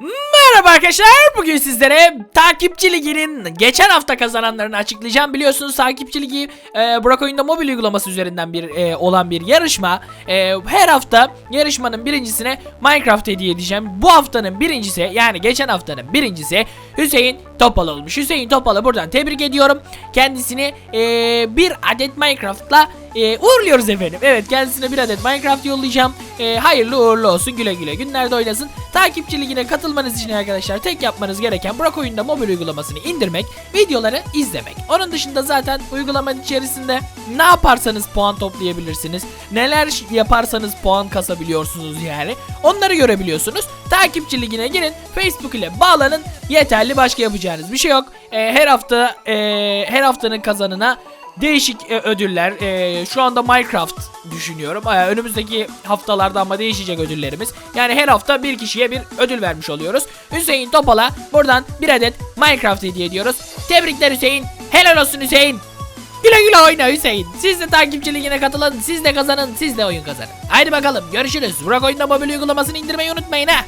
Mmm! Merhaba arkadaşlar. Bugün sizlere takipçi liginin geçen hafta kazananlarını açıklayacağım. Biliyorsunuz takipçi ligi e, Burak Oyunda mobil uygulaması üzerinden bir e, olan bir yarışma. E, her hafta yarışmanın birincisine Minecraft hediye edeceğim. Bu haftanın birincisi yani geçen haftanın birincisi Hüseyin Topal olmuş. Hüseyin Topal'ı buradan tebrik ediyorum. Kendisini e, bir adet Minecraft'la e, uğurluyoruz efendim. Evet kendisine bir adet Minecraft yollayacağım. E, hayırlı uğurlu olsun güle güle günlerde oynasın. Takipçi ligine katılmanız için arkadaşlar tek yapmanız gereken Burak Oyunda mobil uygulamasını indirmek, videoları izlemek. Onun dışında zaten uygulamanın içerisinde ne yaparsanız puan toplayabilirsiniz. Neler yaparsanız puan kasabiliyorsunuz yani. Onları görebiliyorsunuz. Takipçi ligine girin, Facebook ile bağlanın. Yeterli başka yapacağınız bir şey yok. E, her hafta e, her haftanın kazanına değişik e, ödüller. E, şu anda Minecraft düşünüyorum. E, önümüzdeki haftalarda ama değişecek ödüllerimiz. Yani her hafta bir kişiye bir ödül vermiş oluyoruz. Hüseyin Topal'a buradan bir adet Minecraft hediye ediyoruz. Tebrikler Hüseyin. Helal olsun Hüseyin. Güle güle oyna Hüseyin. Siz de takipçi ligine katılın. Siz de kazanın. Siz de oyun kazanın. Haydi bakalım görüşürüz. Burak Oyunda mobil uygulamasını indirmeyi unutmayın ha.